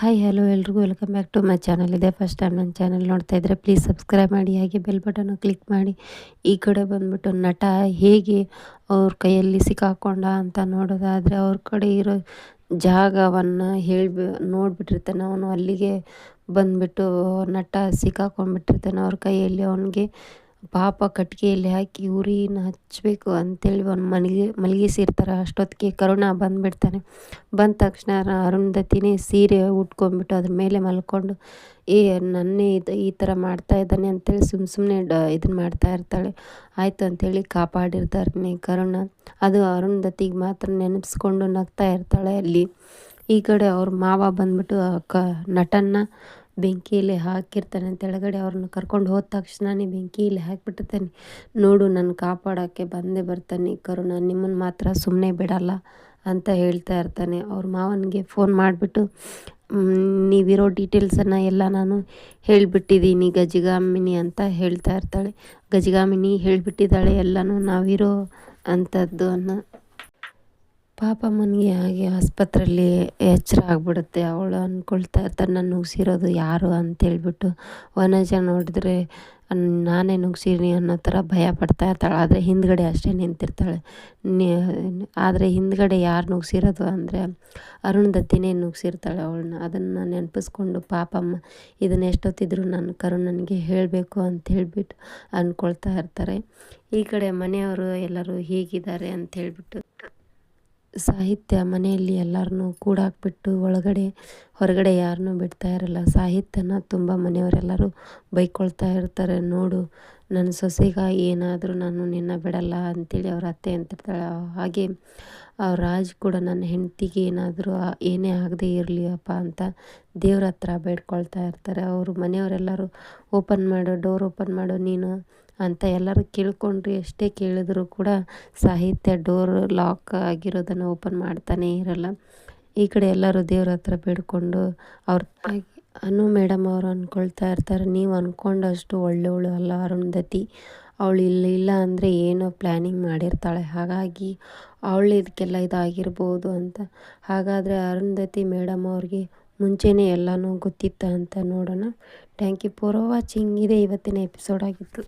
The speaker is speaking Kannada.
ಹಾಯ್ ಹಲೋ ಎಲ್ರಿಗೂ. Welcome back to my channel ಇದೆ ಫಸ್ಟ್ ಟೈಮ್ ನನ್ನ ಚಾನಲ್ ನೋಡ್ತಾ ಇದ್ದರೆ ಪ್ಲೀಸ್ ಸಬ್ಸ್ಕ್ರೈಬ್ ಮಾಡಿ, ಹಾಗೆ ಬೆಲ್ ಬಟನ್ನು ಕ್ಲಿಕ್ ಮಾಡಿ. ಈ ಕಡೆ ಬಂದುಬಿಟ್ಟು ನಟ ಹೇಗೆ ಅವ್ರ ಕೈಯಲ್ಲಿ ಸಿಕ್ಕಾಕೊಂಡ ಅಂತ ನೋಡೋದಾದರೆ ಅವ್ರ ಕಡೆ ಇರೋ ಜಾಗವನ್ನು ಹೇಳ್ಬಿ, ನೋಡಿಬಿಟ್ಟಿರ್ತಾನೆ. ಅವನು ಅಲ್ಲಿಗೆ ಬಂದುಬಿಟ್ಟು ನಟ ಸಿಕ್ಕಾಕೊಂಡ್ಬಿಟ್ಟಿರ್ತಾನೆ. ಅವ್ರ ಕೈಯಲ್ಲಿ ಅವನಿಗೆ ಪಾಪ ಕಟ್ಟಿಗೆಯಲ್ಲಿ ಹಾಕಿ ಉರಿನ ಹಚ್ಚಬೇಕು ಅಂತೇಳಿ ಒಂದು ಮಲಗಿ, ಮಲಗಿಸಿರ್ತಾರೆ. ಅಷ್ಟೊತ್ತಿಗೆ ಕರುಣ ಬಂದುಬಿಡ್ತಾನೆ. ಬಂದ ತಕ್ಷಣ ಅರುಂಧತಿನೇ ಸೀರೆ ಉಟ್ಕೊಂಡ್ಬಿಟ್ಟು ಅದ್ರ ಮೇಲೆ ಮಲ್ಕೊಂಡು, ಏ, ನನ್ನೇ ಇದು ಈ ಥರ ಮಾಡ್ತಾ ಇದ್ದಾನೆ ಅಂತೇಳಿ ಸುಮ್ಮ ಸುಮ್ಮನೆ ಡ ಇದನ್ನ ಮಾಡ್ತಾ ಇರ್ತಾಳೆ. ಆಯಿತು ಅಂಥೇಳಿ ಕಾಪಾಡಿರ್ತಾರೆ ಕರುಣ. ಅದು ಅರುಂಧತಿಗೆ ಮಾತ್ರ ನೆನಪಿಸ್ಕೊಂಡು ನಗ್ತಾ ಇರ್ತಾಳೆ ಅಲ್ಲಿ. ಈ ಕಡೆ ಅವ್ರ ಮಾವ ಬಂದ್ಬಿಟ್ಟು ಕ, ನಟನ್ನ ಬೆಂಕಿಯಲ್ಲಿ ಹಾಕಿರ್ತಾನೆ ತೆಳಗಡೆ ಅವ್ರನ್ನ ಕರ್ಕೊಂಡು ಹೋದ ತಕ್ಷಣನೇ ಬೆಂಕಿಯಲ್ಲಿ ಹಾಕಿಬಿಟ್ಟಿರ್ತಾನೆ. ನೋಡು, ನಾನು ಕಾಪಾಡೋಕ್ಕೆ ಬಂದೇ ಬರ್ತಾನೆ. ಕರುಣ ನಿಮ್ಮನ್ನು ಮಾತ್ರ ಸುಮ್ಮನೆ ಬಿಡಲ್ಲ ಅಂತ ಹೇಳ್ತಾ ಇರ್ತಾನೆ. ಅವ್ರ ಮಾವನಿಗೆ ಫೋನ್ ಮಾಡಿಬಿಟ್ಟು ನೀವಿರೋ ಡೀಟೇಲ್ಸನ್ನು ಎಲ್ಲ ನಾನು ಹೇಳಿಬಿಟ್ಟಿದ್ದೀನಿ ಗಜಗಾಮಿನಿ ಅಂತ ಹೇಳ್ತಾ ಇರ್ತಾಳೆ. ಗಜಗಾಮಿನಿ ಹೇಳಿಬಿಟ್ಟಿದ್ದಾಳೆ ಎಲ್ಲನೂ ನಾವಿರೋ ಅಂಥದ್ದು ಅನ್ನೋ ಪಾಪಮ್ಮನಿಗೆ ಹಾಗೆ ಆಸ್ಪತ್ರೆಯಲ್ಲಿ ಎಚ್ಚರ ಆಗಿಬಿಡುತ್ತೆ. ಅವಳು ಅಂದ್ಕೊಳ್ತಾ ಇರ್ತಾರೆ ನುಗ್ಸಿರೋದು ಯಾರು? ಅಂತೇಳ್ಬಿಟ್ಟು ವನಜ ನೋಡಿದ್ರೆ ನಾನೇ ನುಗ್ಸೀನಿ ಅನ್ನೋ ಥರ ಭಯ ಪಡ್ತಾ ಇರ್ತಾಳೆ. ಆದರೆ ಹಿಂದ್ಗಡೆ ಅಷ್ಟೇ ನಿಂತಿರ್ತಾಳೆ. ಆದರೆ ಹಿಂದ್ಗಡೆ ಯಾರು ನುಗ್ಸಿರೋದು ಅಂದರೆ ಅರುಣ್ ದತ್ತಿನೇ ನುಗ್ಸಿರ್ತಾಳೆ ಅವಳನ್ನ. ಅದನ್ನು ನೆನಪಿಸ್ಕೊಂಡು ಪಾಪಮ್ಮ ಇದನ್ನ ಎಷ್ಟೊತ್ತಿದ್ರು ನಾನು ಕರುಣನಿಗೆ ಹೇಳಬೇಕು ಅಂತ ಹೇಳ್ಬಿಟ್ಟು ಅಂದ್ಕೊಳ್ತಾ ಇರ್ತಾರೆ. ಈ ಕಡೆ ಮನೆಯವರು ಎಲ್ಲರೂ ಹೇಗಿದ್ದಾರೆ ಅಂತ ಹೇಳ್ಬಿಟ್ಟು ಸಾಹಿತ್ಯ ಮನೆಯಲ್ಲಿ ಎಲ್ಲರನ್ನೂ ಕೂಡಾಕ್ಬಿಟ್ಟು ಒಳಗಡೆ, ಹೊರಗಡೆ ಯಾರನ್ನೂ ಬಿಡ್ತಾ ಇರಲ್ಲ. ಸಾಹಿತ್ಯನ ತುಂಬ ಮನೆಯವರೆಲ್ಲರೂ ಬೈಕೊಳ್ತಾ ಇರ್ತಾರೆ. ನೋಡು ನನ್ನ ಸೊಸೆಗ ಏನಾದರೂ ನಾನು ನಿನ್ನ ಬಿಡಲ್ಲ ಅಂತೇಳಿ ಅವ್ರ ಅತ್ತೆ ಅಂತಿರ್ತಾಳೆ. ಹಾಗೆ ರಾಜ್ ಕೂಡ ನನ್ನ ಹೆಂಡತಿಗೆ ಏನಾದರೂ ಏನೇ ಆಗದೆ ಇರಲಿ ಅಪ್ಪ ಅಂತ ದೇವ್ರ ಹತ್ರ ಬೇಡ್ಕೊಳ್ತಾ ಇರ್ತಾರೆ. ಅವರು ಮನೆಯವರೆಲ್ಲರೂ, ಓಪನ್ ಮಾಡು, ಡೋರ್ ಓಪನ್ ಮಾಡು ನೀನು ಅಂತ ಎಲ್ಲರೂ ಕೇಳ್ಕೊಂಡ್ರಿ ಎಷ್ಟೇ ಕೇಳಿದ್ರು ಕೂಡ ಸಾಹಿತ್ಯ ಡೋರ್ ಲಾಕ್ ಆಗಿರೋದನ್ನು ಓಪನ್ ಮಾಡ್ತಾನೇ ಇರಲ್ಲ. ಈ ಕಡೆ ಎಲ್ಲರೂ ದೇವ್ರ ಹತ್ರ ಬೇಡ್ಕೊಂಡು ಅವ್ರ ಅನು ಮೇಡಮ್ ಅವರು ಅಂದ್ಕೊಳ್ತಾ ಇರ್ತಾರೆ, ನೀವು ಅಂದ್ಕೊಂಡಷ್ಟು ಒಳ್ಳೆಯವಳು ಅಲ್ಲ ಅರುಂಧತಿ. ಅವಳು ಇಲ್ಲ ಇಲ್ಲ ಅಂದರೆ ಏನೋ ಪ್ಲ್ಯಾನಿಂಗ್ ಮಾಡಿರ್ತಾಳೆ, ಹಾಗಾಗಿ ಅವಳು ಇದಕ್ಕೆಲ್ಲ ಇದಾಗಿರ್ಬೋದು ಅಂತ. ಹಾಗಾದರೆ ಅರುಂಧತಿ ಮೇಡಮ್ ಅವ್ರಿಗೆ ಮುಂಚೆನೇ ಎಲ್ಲನೂ ಗೊತ್ತಿತ್ತ ಅಂತ ನೋಡೋಣ. Thank you for watching. ಇದೇ ಇವತ್ತಿನ ಎಪಿಸೋಡ್ ಆಗಿತ್ತು